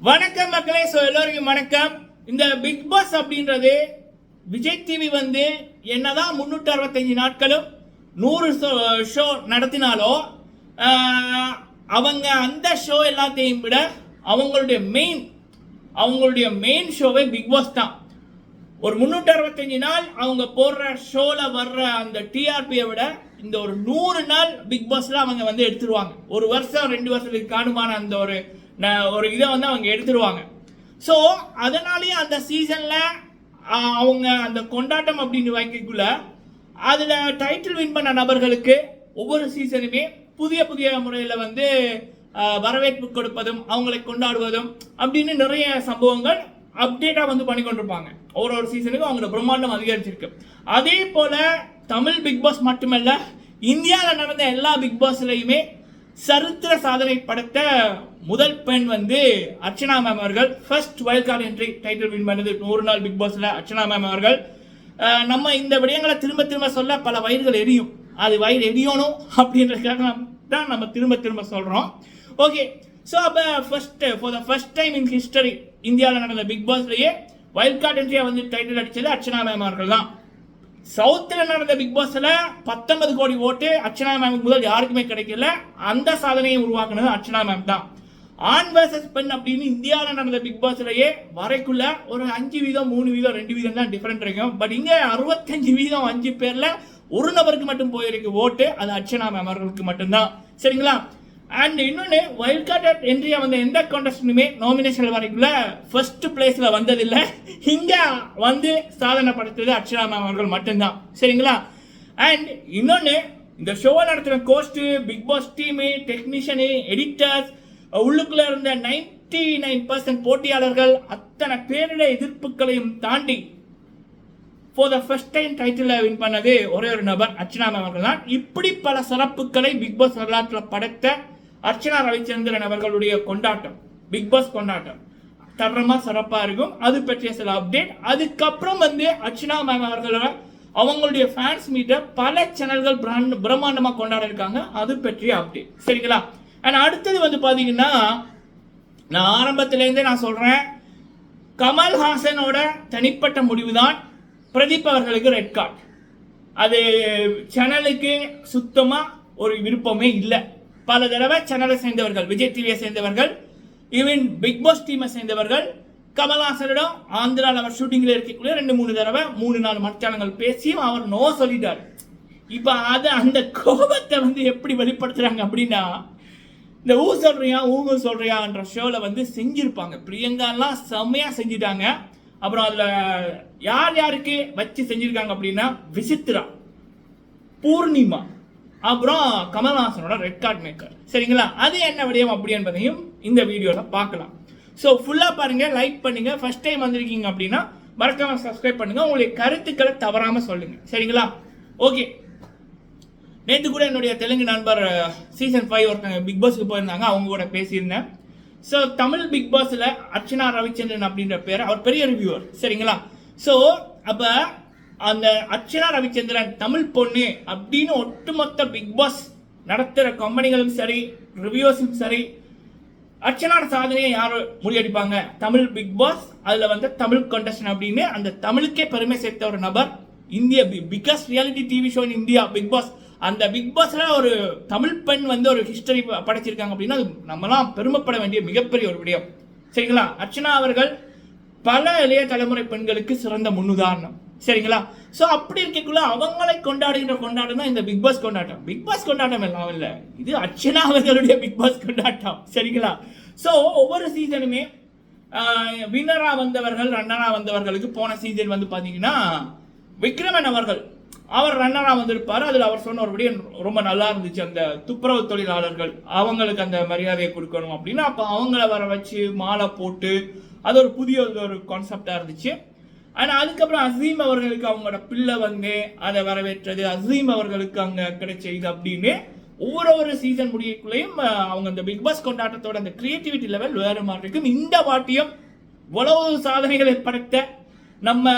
வணக்கம் மக்களே ஸோ எல்லோருக்கும் வணக்கம். இந்த பிக் பாஸ் அப்படின்றது விஜய் டிவி வந்து என்னதான் முன்னூற்றி அறுபத்தஞ்சு நாட்களும் நூறு ஷோ நடத்தினாலோ அவங்க அந்த ஷோ எல்லாத்தையும் விட அவங்களுடைய மெயின் அவங்களுடைய மெயின் ஷோவே பிக் பாஸ் தான். ஒரு முந்நூற்றி அறுபத்தஞ்சு நாள் அவங்க போடுற ஷோவில் வர்ற அந்த டிஆர்பியை விட இந்த ஒரு நூறு நாள் பிக் பாஸில் அவங்க வந்து எடுத்துருவாங்க. ஒரு வருஷம் ரெண்டு வருஷத்துக்கு காணுமான அந்த ஒரு ஒரு இதை வந்து அவங்க எடுத்துருவாங்க. ஸோ அதனாலேயே அந்த சீசனில் அவங்க அந்த கொண்டாட்டம் அப்படின்னு வாங்கிக்குள்ள அதில் டைட்டில் வின் பண்ண நபர்களுக்கு ஒவ்வொரு சீசனுமே புதிய புதிய முறையில் வந்து வரவேற்பு கொடுப்பதும் அவங்களை கொண்டாடுவதும் அப்படின்னு நிறைய சம்பவங்கள் அப்டேட்டாக வந்து பண்ணி கொண்டிருப்பாங்க. ஒரு ஒரு சீசனுக்கும் அவங்களோட பிரம்மாண்டம் அதிகரிச்சிருக்கு. அதே போல் தமிழ் பிக் பாஸ் மட்டுமல்ல இந்தியாவில் நடந்த எல்லா பிக் பாஸ்லையுமே சரித்திர சாதனை படைத்த முதல் பெண் வந்து அர்ச்சனா மேம் அவர்கள். First wild card entry title win பண்ணது நூறு நாள் பிக் பாஸில் அர்ச்சனா மேம் அவர்கள். நம்ம இந்த விடயங்களை திரும்ப திரும்ப சொல்ல பல வயிறுகள் எரியும். அது வயிறு எரியணும் அப்படின்றதுக்காக தான் நம்ம திரும்ப திரும்ப சொல்கிறோம் ஓகே ஸோ அப்போ first for the first time in history இந்தியாவில் நடந்த பிக் பாஸ்லேயே வைல்ட் கார்டு என்ட்ரியாக வந்து டைட்டில் அடித்தது அர்ச்சனா மேம் அவர்கள் தான். சவுத்தில் நடந்த பிக் பாஸ்ல பத்தொன்பது கோடி ஓட்டு அர்ச்சனா மேம் முதல் யாருக்குமே கிடைக்கல. அந்த சாதனையை உருவாக்குனது அர்ச்சனா மேம் தான். ஆண் வர்சஸ் பெண் அப்படின்னு இந்தியாவில் நடந்த பிக் பாஸ்லயே வரைக்குள்ள ஒரு அஞ்சு வீதம் மூணு வீதம் ரெண்டு வீதம் தான் டிஃபரெண்ட் இருக்கும். பட் இங்க அறுபத்தஞ்சு வீதம் அஞ்சு பேர்ல ஒரு நபருக்கு மட்டும் போயிருக்கு ஓட்டு. அது அர்ச்சனா மேம் அவர்களுக்கு மட்டும்தான். சரிங்களா? அண்ட் இன்னொன்று வைல்ட் கார்ட் என்ட்ரியை வந்த எந்த கான்டெஸ்ட்லையுமே நாமினேஷன் வரைக்குள்ள ஃபர்ஸ்ட் பிளேஸில் வந்ததில்லை. இங்கே வந்து சாதனை படைத்தது அர்ச்சனா மேம் அவர்கள் மட்டும்தான். சரிங்களா? அண்ட் இன்னொன்று இந்த ஷோவை நடத்துகிற host Bigg Boss team technician editors உள்ளுக்குள்ளே இருந்த நைன்டி நைன் பர்சன்ட் போட்டியாளர்கள் அத்தனை பேருடைய எதிர்ப்புகளையும் தாண்டி for the first time title win பண்ணது ஒரே ஒரு நபர் அர்ச்சனா மேம் அவர்கள் தான் இப்படி பல சிறப்புகளை பிக் பாஸ் வரலாற்றில் படைத்த அர்ச்சனா ரவிச்சந்திரன் அவர்களுடைய கொண்டாட்டம் பிக் பாஸ் கொண்டாட்டம். தரமா சிறப்பா இருக்கும். அது பற்றிய சில அப்டேட் அதுக்கப்புறம் வந்து அர்ச்சனா மேம் அவர்களோட அவங்களுடைய ஃபேன்ஸ் மீட்டை பல சேனல்கள் பிராண்ட் பிரம்மாண்டமா கொண்டாட இருக்காங்க அது பற்றிய அப்டேட் சரிங்களா? அண்ட் அடுத்தது வந்து பாத்தீங்கன்னா நான் ஆரம்பத்திலேருந்தே நான் சொல்றேன் கமல்ஹாசனோட தனிப்பட்ட முடிவுதான் பிரதீப் அவர்களுக்கு ரெட் கார்டு அது சேனலுக்கு சுத்தமாக ஒரு விருப்பமே இல்லை. பல தடவை சேனலை சேர்ந்தவர்கள் விஜய் டிவியை சேர்ந்தவர்கள் ஈவன் பிக் பாஸ் டீமை சேர்ந்தவர்கள் கமல்ஹாசனிடம் ஆந்திராவில் அவர் ஷூட்டிங்கில் இருக்கக்கூடிய ரெண்டு மூணு தடவை மூணு நாலு மச்சானங்கள் பேசியும் அவர் நோ சொல்லிட்டார். இப்போ அதை அந்த கோபத்தை வந்து எப்படி வெளிப்படுத்துகிறாங்க அப்படின்னா இந்த ஊ சொல்றியா ஊங்க சொல்றியான்ற ஷோவில் வந்து செஞ்சிருப்பாங்க. பிரியங்காலாம் செம்மையா செஞ்சிட்டாங்க. அப்புறம் அதில் யார் யாருக்கு வச்சு செஞ்சுருக்காங்க அப்படின்னா விசித்ரா பூர்ணிமா. அப்புறம் கமல்ஹாசனோட ரெட் கார்ட் மேக்கர் சரிங்களா? அது என்ன விடயம் அப்படி என்பதையும் இந்த வீடியோவில் பார்க்கலாம். ஸோ ஃபுல்லாக பாருங்கள் லைக் பண்ணுங்கள் ஃபஸ்ட் டைம் வந்திருக்கீங்க அப்படின்னா மறக்காம சப்ஸ்கிரைப் பண்ணுங்கள் உங்களுடைய கருத்துக்களை தவறாமல் சொல்லுங்கள் சரிங்களா? ஓகே நேற்று கூட என்னுடைய தெலுங்கு நண்பர் சீசன் ஃபைவ் ஒருத்தங்க பிக் பாஸ்க்கு போயிருந்தாங்க. அவங்க கூட பேசியிருந்தேன். ஸோ தமிழ் பிக் பாஸில் அர்ச்சனா ரவிச்சந்திரன் அப்படின்ற பேர். அவர் பெரிய ரிவ்யூவர் சரிங்களா? ஸோ அப்போ அந்த அர்ச்சனா ரவிச்சந்திரன் தமிழ் பொண்ணு அப்படின்னு ஒட்டுமொத்த பிக் பாஸ் நடத்துகிற கம்பெனிகளும் சரி ரிவ்யூஸும் சரி அர்ச்சனாட சாதனையை யார் முறியடிப்பாங்க தமிழ் பிக் பாஸ் அதில் வந்து தமிழ் கண்டஸ்டன் அப்படின்னு அந்த தமிழுக்கே பெருமை சேர்த்த ஒரு நபர் இந்திய biggest reality TV show in India Bigg Boss அந்த பிக் பாஸில் ஒரு தமிழ் பெண் வந்து ஒரு ஹிஸ்டரி படைச்சிருக்காங்க அப்படின்னா அது நம்மலாம் பெருமைப்பட வேண்டிய மிகப்பெரிய ஒரு விடயம். சரிங்களா? அர்ச்சனா அவர்கள் பல இளைய தலைமுறை பெண்களுக்கு சிறந்த முன்னுதாரணம். சரிங்களா? ஸோ அப்படி இருக்கக்குள்ள அவங்களை கொண்டாடுகின்ற கொண்டாட்டம் தான் இந்த பிக் பாஸ் கொண்டாட்டம். பிக் பாஸ் கொண்டாட்டம் எல்லாம் இல்லை. இது அர்ச்சனா அவர்களுடைய பிக் பாஸ் கொண்டாட்டம். சரிங்களா? ஸோ ஒவ்வொரு சீசனுமே வின்னராக வந்தவர்கள் ரன்னராக வந்தவர்களுக்கு போன சீசன் வந்து பார்த்தீங்கன்னா விக்ரமன் அவர்கள். அவர் ரன்னராக வந்திருப்பார். அதில் அவர் சொன்ன ஒரு விடயம் ரொம்ப நல்லா இருந்துச்சு அந்த துப்புரவு தொழிலாளர்கள். அவங்களுக்கு அந்த மரியாதையை கொடுக்கணும் அப்படின்னா அப்போ அவங்கள வர வச்சு மாலை போட்டு அது ஒரு புதிய ஒரு கான்செப்டாக இருந்துச்சு. ஆனால் அதுக்கப்புறம் அசீம் அவர்களுக்கு அவங்களோட பிள்ளை வந்து அதை வரவேற்றது அசீம் அவர்களுக்கு அங்கே கிடைச்ச இது அப்படின்னு ஒவ்வொரு ஒரு சீசன் முடியக்குள்ளேயும் அவங்க அந்த பிக் பாஸ் கொண்டாட்டத்தோட அந்த கிரியேட்டிவிட்டி லெவல் வேறு மாதிரி இருக்கும். இந்த வாட்டியும் உழவு சாதனைகளை படைத்த நம்ம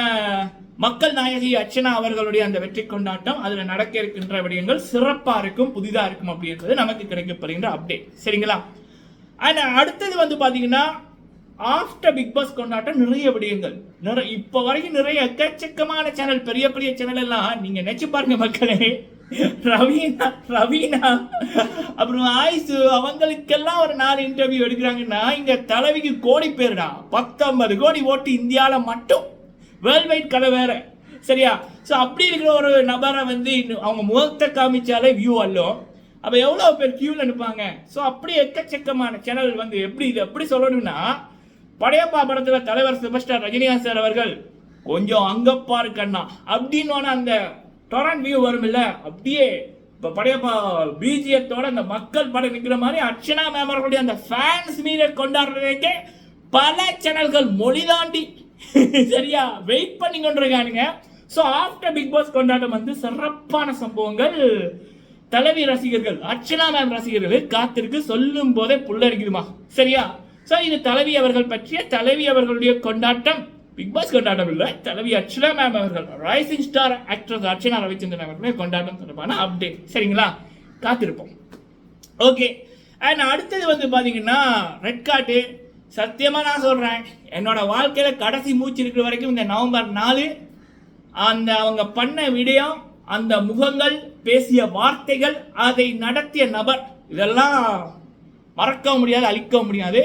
மக்கள் நாயகி அர்ச்சனா அவர்களுடைய அந்த வெற்றி கொண்டாட்டம் அதுல நடக்க இருக்கின்ற விடயங்கள் சிறப்பா இருக்கும் புதிதா இருக்கும் அப்படின்றது நமக்கு கிடைக்கப்படுகின்ற அப்டேட் சரிங்களா? ஆனால் அடுத்தது வந்து பாத்தீங்கன்னா ஆஃப்டர் பிக் பாஸ் கொண்டாட்டம் நிறைய விடயங்கள். நிறைய இப்போ வரைக்கும் நிறைய எக்கச்சக்கமான சேனல் பெரிய பெரிய சேனல் எல்லாம் நீங்க நினைச்சு பாருங்க மக்களே. ரவீனா ரவீனா அப்புறம் ஆயுசு அவங்களுக்கெல்லாம் ஒரு நாலு இன்டர்வியூ எடுக்கிறாங்கன்னா இங்க தலைவிக்கு கோடி பேருடா. பத்தொன்பது கோடி ஓட்டு இந்தியாவில் மட்டும். வேர்ல்ட் வைட் கதை வேற. சரியா? ஸோ அப்படி இருக்கிற ஒரு நபரை வந்து இன்னும் அவங்க முகத்தை காமிச்சாலே வியூ அல்லோ அப்போ எவ்வளோ பேர் கியூவில் நிற்பாங்க ஸோ அப்படி எக்கச்சக்கமான சேனல் வந்து எப்படி இது எப்படி சொல்லணும்னா படையப்பா படத்தில் தலைவர் சூப்பர் ஸ்டார் ரஜினிகாந்த் சார் அவர்கள் கொஞ்சம் அங்க பாரு கண்ணா. அப்படின்னு அந்த டொரண்ட் வியூ வரும் அப்படியே இப்போ படையப்பா பிஜிஎத்தோட அந்த மக்கள் படம் நிற்கிற மாதிரி அர்ச்சனா மேம் அவர்களுடைய அந்த ஃபேன்ஸ் மீத கொண்டாடுறதுக்கே பல சேனல்கள் மொழி தாண்டி சரியா? வெயிட் பண்ணி கொண்டிருக்கானுங்க. ஸோ ஆஃப்டர் பிக் பாஸ் கொண்டாட்டம் வந்து சிறப்பான சம்பவங்கள். தலைவி ரசிகர்கள் அர்ச்சனா மேம் ரசிகர்கள் காத்திருக்கு சொல்லும் போதே புல்லரிக்குதுமா சரியா? ஸோ இது தலைவி அவர்கள் பற்றிய தலைவி அவர்களுடைய கொண்டாட்டம். பிக் பாஸ் கொண்டாட்டம் இல்லை தலைவி அர்ச்சனா மேம் அவர்கள் rising star actress Archana Ravichandran அவர்களுடைய கொண்டாட்டம் தொடர்பான அப்டேட் சரிங்களா? காத்திருப்போம். ஓகே அண்ட் அடுத்தது வந்து பார்த்தீங்கன்னா ரெட் கார்டு சத்தியமாக நான் சொல்கிறேன் என்னோட வாழ்க்கையில் கடைசி மூச்சு இருக்கிற வரைக்கும் இந்த நவம்பர் நாலு அந்த அவங்க பண்ண விடயம் அந்த முகங்கள் பேசிய வார்த்தைகள் அதை நடத்திய நபர் இதெல்லாம் மறக்க முடியாது அழிக்க முடியாது.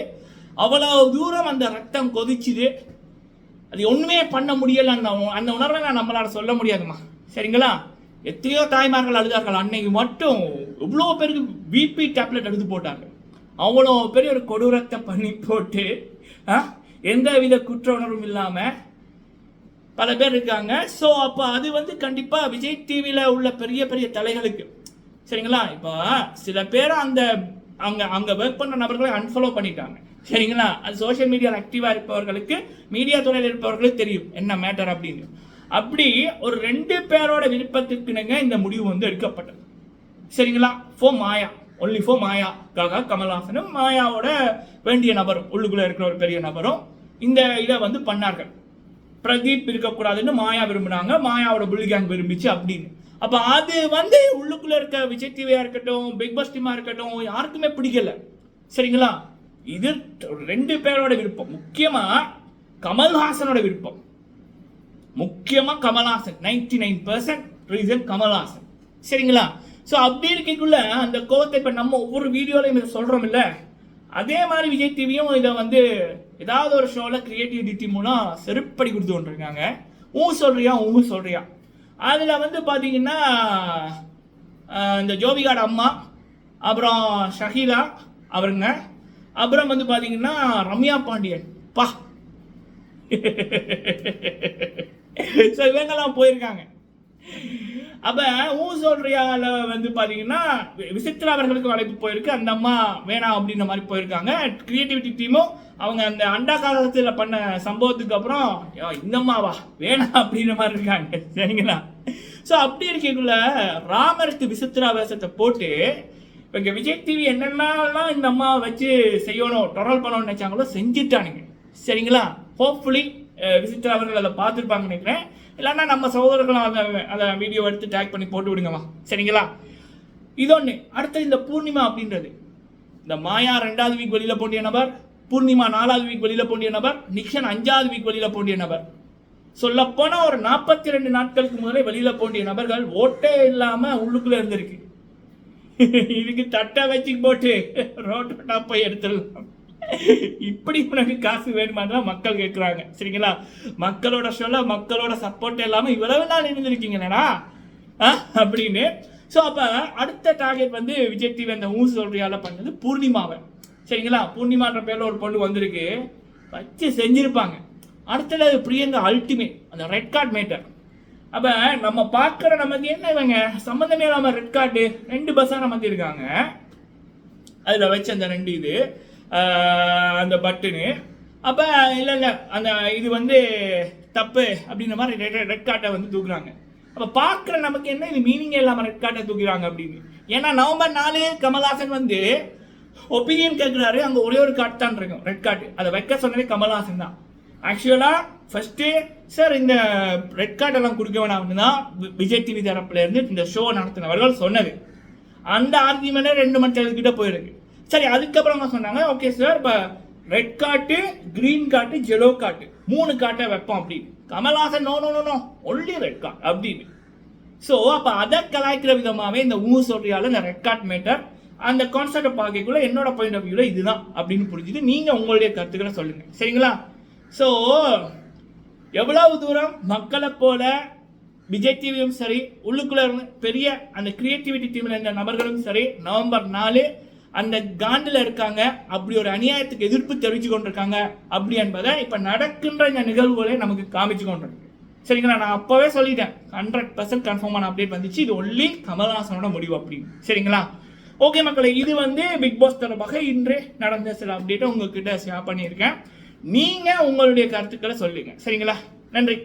அவ்வளவு தூரம் அந்த ரத்தம் கொதிச்சுது. அது ஒன்றுமே பண்ண முடியல. அந்த அந்த உணர்வை நான் நம்மளால் சொல்ல முடியாதுமா சரிங்களா? எத்தனையோ தாய்மார்கள் அழுதார்கள். அன்னைக்கு மட்டும் இவ்வளோ பேருக்கு பிபி டேப்லெட் எடுத்து போட்டாங்க. அவ்வளோ பெரிய ஒரு கொடூரத்தை பண்ணி போட்டு ஆ, எந்த வித குற்ற உணர்வும் இல்லாமல் பல பேர் இருக்காங்க. ஸோ அப்போ அது வந்து கண்டிப்பாக விஜய் டிவியில் உள்ள பெரிய பெரிய தலைகளுக்கு. சரிங்களா? இப்போ சில பேர் அந்த அங்கே அங்கே ஒர்க் பண்ணுற நபர்களை அன்ஃபாலோ பண்ணிட்டாங்க. சரிங்களா? அது சோஷியல் மீடியாவில் ஆக்டிவாக இருப்பவர்களுக்கு மீடியா துறையில் இருப்பவர்களுக்கு தெரியும். என்ன மேட்டர் அப்படின்னு. அப்படி ஒரு ரெண்டு பேரோட விருப்பத்துக்குனுங்க இந்த முடிவு வந்து எடுக்கப்பட்டது. சரிங்களா? ஃபோ மாயா ஒன்லி ஃபோ மாயாக்காக கமல்ஹாசனும் மாயாவோட வேண்டிய நபரும் உள்ளுக்குள்ளே இருக்கிற ஒரு பெரிய நபரும் இந்த இதை வந்து பண்ணார்கள். பிரதீப் இருக்கக்கூடாதுன்னு மாயா விரும்பினாங்க. மாயாவோட புள்ளி கேங் விரும்பிச்சு அப்படின்னு. அப்போ அது வந்து உள்ளுக்குள்ளே இருக்க விஜய் டிவியாக இருக்கட்டும் பிக் பாஸ் டீமாக இருக்கட்டும் யாருக்குமே பிடிக்கல. சரிங்களா? இது ரெண்டு பேரோட விருப்பம். முக்கியமாக கமல்ஹாசனோட விருப்பம். முக்கியமாக Kamal Haasan. Ninety nine percent reason Kamal Haasan. சரிங்களா? ஸோ அப்படி இருக்கக்குள்ள அந்த கோவத்தை இப்போ நம்ம ஒவ்வொரு வீடியோலையும் இதை சொல்கிறோம் இல்லை அதே மாதிரி விஜய் டிவியும் இதை வந்து ஏதாவது ஒரு ஷோவில் கிரியேட்டிவிட்டி மூலம் செருப்படி கொடுத்து கொண்டிருக்காங்க. ஊ சொல்றியா ஊ சொல்றியா? அதில் வந்து பார்த்தீங்கன்னா இந்த ஜோபிகாட அம்மா அப்புறம் ஷஹீலா அவருங்க அப்புறம் வந்து பார்த்தீங்கன்னா ரம்யா பாண்டியன். பா. ஸோ இவங்கெல்லாம் போயிருக்காங்க. அப்ப ஊ வந்து பாத்தீங்கன்னா வி- விசித்ரா அவர்களுக்கு அழைப்பு போயிருக்கு. அந்த அம்மா வேணாம் அப்படின்ற மாதிரி போயிருக்காங்க. கிரியேட்டிவிட்டி டீமும் அவங்க அந்த அண்டா காலத்தில் பண்ண சம்பவத்துக்கு அப்புறம் இந்த அம்மாவா? வேணாம் அப்படின்ற மாதிரி இருக்காங்க. சரிங்களா? ஸோ அப்படி இருக்கக்குள்ள ராமருக்கு விசித்ரா வேஷத்தை போட்டு இங்க விஜய் டிவி என்னென்னலாம் இந்த அம்மாவை வச்சு செய்யணும் டொரல் பண்ணணும்னு நினைச்சாங்களோ செஞ்சுட்டானுங்க. சரிங்களா? ஹோப்ஃபுல்லி விசித்ரா அவர்கள் அதை பார்த்துருப்பாங்கன்னு நினைக்கிறேன். இல்லைன்னா நம்ம சகோதரர்களும் அதை அதை வீடியோ எடுத்து டேக் பண்ணி போட்டு விடுங்கம்மா. சரிங்களா? இதொன்று அடுத்து இந்த பூர்ணிமா அப்படின்றது. இந்த மாயா ரெண்டாவது வீக் வெளியில் போண்டிய நபர் பூர்ணிமா நாலாவது வீக் வெளியில் போண்டிய நபர் நிக்ஷன் அஞ்சாவது வீக் வெளியில் போண்டிய நபர். சொல்லப்போனால் ஒரு நாற்பத்தி ரெண்டு நாட்களுக்கு முதலே வெளியில் போண்டிய நபர்கள் ஓட்டே இல்லாமல் உள்ளுக்குள்ளே இருந்திருக்கு. இதுக்கு தட்டை வச்சு போட்டு ரோட்டோட்டா போய் எடுத்துடலாம். இப்படி உனக்கு காசு வேணுமான்னு மக்கள் கேட்குறாங்க சரிங்களா? மக்களோட சொல்ல மக்களோட சப்போர்ட் இல்லாமல் இவ்வளவு நாள் இருந்திருக்கீங்களா ஆ? அப்படின்னு. ஸோ அப்போ அடுத்த டார்கெட் வந்து விஜய் டிவி அந்த ஊசு சொல்றியால பண்ணது பூர்ணிமாவை. சரிங்களா? பூர்ணிமான்ற பேரில் ஒரு பொண்ணு வந்திருக்கு. வச்சு செஞ்சுருப்பாங்க. அடுத்தது பிரியங்கா அல்டிமேட் அந்த ரெட் கார்ட் மேட்டர் அப்போ நம்ம பார்க்குற நமக்கு என்ன இவங்க? சம்மந்தமே இல்லாமல் ரெட் கார்டு ரெண்டு பஸ்ஸாக நமக்கு இருக்காங்க. அதில் வச்ச அந்த ரெண்டு இது. அந்த பட்டனு அப்போ இல்லை இல்லை அந்த இது வந்து தப்பு அப்படின்ற மாதிரி ரெட் ரெட் கார்ட்டை வந்து தூக்குறாங்க. அப்போ பார்க்குற நமக்கு என்ன இது மீனிங்கே இல்லாமல் ரெட் கார்ட்டை தூக்குறாங்க அப்படின்னு. ஏன்னா நவம்பர் நாலு கமல்ஹாசன் வந்து ஒப்பீனியன் கேட்குறாரு அங்கே ஒரே ஒரு கார்டு தான் இருக்கும் ரெட் கார்டு அதை வைக்க சொன்னதே கமல்ஹாசன் தான். ஆக்சுவலாக ஃபஸ்ட்டு சார் இந்த ரெட் கார்டெல்லாம் கொடுக்க வேணாம்னு தான் விஜய் டிவி தரப்புலேருந்து இந்த ஷோ நடத்தினவர்கள் சொன்னது. அந்த ஆர்கியூமெண்ட்டே ரெண்டு மணி நேரம் கிட்ட போயிருக்கு. சரி அதுக்கப்புறம் அவங்க சொன்னாங்க? ஓகே சார் இப்போ red card green card yellow card மூணு காட்டை வைப்போம் அப்படின்னு. Kamal Haasan no no no no only red card அப்படின்னு. ஸோ அப்போ அதை கலாய்க்கிற விதமாகவே இந்த ஊ சொல்றியால இந்த ரெட் கார்ட் மேட்டர் அந்த கான்செப்டை பார்க்கக்குள்ள என்னோட பாயிண்ட் ஆஃப் வியூவில் இதுதான் அப்படின்னு புரிஞ்சுது நீங்கள் உங்களுடைய கருத்துக்களை சொல்லுங்கள் சரிங்களா? ஸோ எவ்வளவு தூரம் மக்களை போல விஜய் டிவியும் சரி உள்ளுக்குள்ள இருந்து பெரிய அந்த கிரியேட்டிவிட்டி டீமில் இருந்த நபர்களும் சரி நவம்பர் நாலு அந்த காண்டில் இருக்காங்க. அப்படி ஒரு அநியாயத்துக்கு எதிர்ப்பு தெரிவித்து கொண்டிருக்காங்க. அப்படி என்பதை இப்போ நடக்கின்ற இந்த நிகழ்வுகளை நமக்கு காமிச்சு கொண்டிருக்கு. சரிங்களா? நான் அப்போவே சொல்லிட்டேன். ஹண்ட்ரட் பர்சன்ட் கன்ஃபார்மான அப்டேட் வந்துச்சு. இது ஒன்லி கமல்ஹாசனோட முடிவு அப்படின்னு சரிங்களா? ஓகே மக்களை இது வந்து பிக் பாஸ் தொடர்பாக இன்றே நடந்த சில அப்டேட்டை உங்ககிட்ட ஷேர் பண்ணியிருக்கேன். நீங்கள் உங்களுடைய கருத்துக்களை சொல்லுங்க. சரிங்களா? நன்றி.